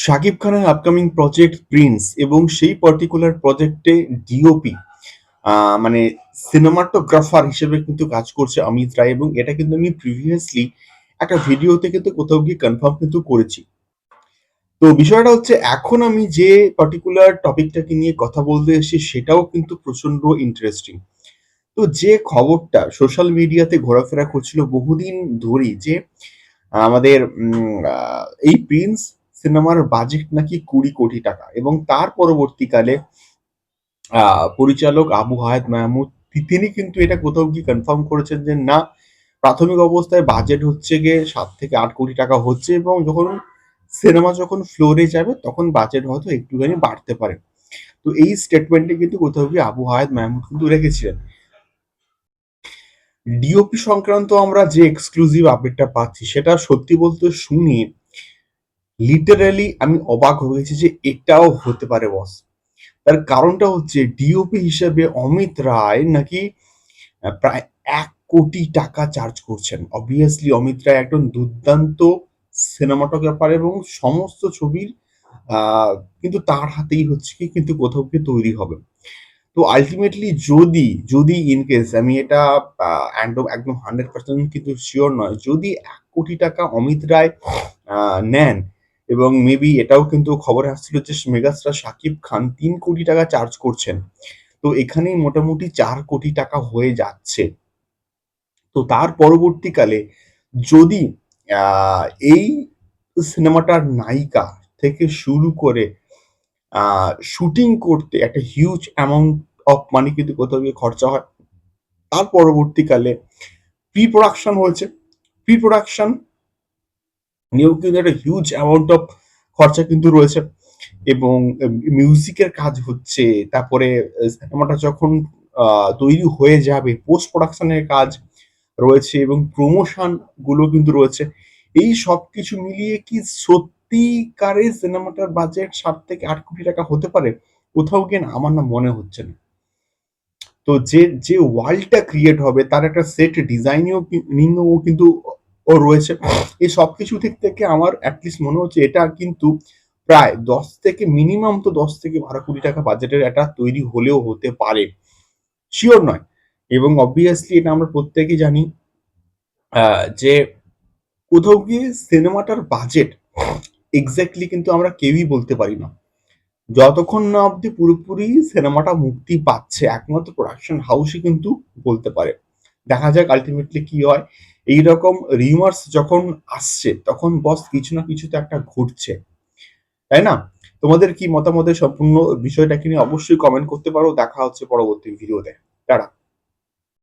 শাকিব খানের upcoming project Prince এবং সেই পার্টিকুলার প্রজেক্টে ডিওপি মানে সিনেমাটোগ্রাফার হিসেবে কিন্তু কাজ করছে অমিত রায় এবং এটা কিন্তু আমি প্রিভিয়াসলি একটা ভিডিওতে কিন্তু কোথাও গিয়ে কনফার্ম কিন্তু করেছি। তো বিষয়টা হচ্ছে এখন আমি যে পার্টিকুলার টপিকটাকে নিয়ে কথা বলতে এসেছি সেটাও কিন্তু প্রচণ্ড ইন্টারেস্টিং তো যে খবরটা সোশ্যাল মিডিয়াতে ঘোরাফেরা করছিল বহুদিন ধরেই যে আমাদের এই প্রিন্স সিনেমার বাজেট নাকি কুড়ি কোটি টাকা এবং তার পরবর্তীকালে পরিচালক আবু হায়াত মাহমুদ তিনি কিন্তু এটা কোথাও কি কনফার্ম করেছেন যে না, প্রাথমিক অবস্থায় বাজেট হচ্ছে গিয়ে সাত থেকে আট কোটি টাকা হচ্ছে এবং যখন সিনেমা যখন ফ্লোরে যাবে, তখন বাজেট হয়তো একটুখানি বাড়তে পারে। তো এই স্টেটমেন্টে কিন্তু কোথাও গিয়ে আবু হায়াত মাহমুদ কিন্তু রেখেছিলেন। ডিওপি সংক্রান্ত আমরা যে এক্সক্লুসিভ আপডেটটা পাচ্ছি, সেটা সত্যি বলতে শুনি লিটারালি আমি অবাক হয়ে গেছি যে এটাও হতে পারে বস তার কারণটা হচ্ছে ডিওপি হিসেবে অমিত রায় নাকি প্রায় এক কোটি টাকা চার্জ করছেন। অবভিয়াসলি অমিত রায় একজন দুর্দান্ত সিনেমাটোগ্রাফার এবং সমস্ত ছবির কিন্তু তার হাতেই হচ্ছে কি কিন্তু কোথাও গিয়ে তৈরি হবে। তো আলটিমেটলি যদি যদি ইন কেস আমি এটা একদম হান্ড্রেড পার্সেন্ট কিন্তু শিওর নয়, যদি এক কোটি টাকা অমিত রায় নেন এবং মেবি এটাও কিন্তু খবরে আসছিল যে মেগাস্টার শাকিব খান তিন কোটি টাকা চার্জ করছেন। তো এখানেই মোটামুটি চার কোটি টাকা হয়ে যাচ্ছে। তো তার পরবর্তীকালে যদি এই সিনেমাটার নায়িকা থেকে শুরু করে শুটিং করতে একটা হিউজ অ্যামাউন্ট অফ মানি কিন্তু কোথাও গিয়ে খরচা হয়, তার পরবর্তীকালে প্রি প্রোডাকশন হয়েছে। প্রি প্রোডাকশন নিয়েও কিন্তু একটা হিউজ অ্যামাউন্ট অফ খরচা কিন্তু রয়েছে এবং মিউজিকের কাজ হচ্ছে, তারপরে সিনেমাটা যখন তৈরি হয়ে যাবে পোস্ট প্রোডাকশনের কাজ রয়েছে এবং প্রমোশনগুলো কিন্তু রয়েছে, এই সব কিছু মিলিয়ে কি সত্যিকারে সিনেমাটার বাজেট সাত থেকে আট কোটি টাকা হতে পারে? কোথাও গিয়ে আমার না মনে হচ্ছে না। তো যে যে ওয়ার্ল্ডটা ক্রিয়েট হবে, তার একটা সেট ডিজাইনিও নিংও কিন্তু ও রয়েছে। এই সব কিছু দিক থেকে আমার অ্যাটলিস্ট মনে হচ্ছে এটা কিন্তু প্রায় দশ থেকে মিনিমাম তো দশ থেকে বারো কোটি টাকা বাজেটের একটা তৈরি হলেও হতে পারে। শিওর নয়। এবং অবভিয়াসলি এটা আমরা প্রত্যেকেই জানি যে কোথাও গিয়ে সিনেমাটার বাজেট এক্স্যাক্টলি কিন্তু আমরা কেউই বলতে পারি না। যতক্ষণ না অবধি পুরোপুরি সিনেমাটা মুক্তি পাচ্ছে, একমাত্র প্রোডাকশন হাউসই কিন্তু বলতে পারে। দেখা যাক আলটিমেটলি কি হয়। এইরকম রিমার্স যখন আসছে, তখন বস কিছু না কিছু তো একটা ঘটছে তাই না? তোমাদের কি মতামতের সম্পূর্ণ বিষয়টাকে নিয়ে অবশ্যই কমেন্ট করতে পারো। দেখা হচ্ছে পরবর্তী ভিডিওতে টাটা।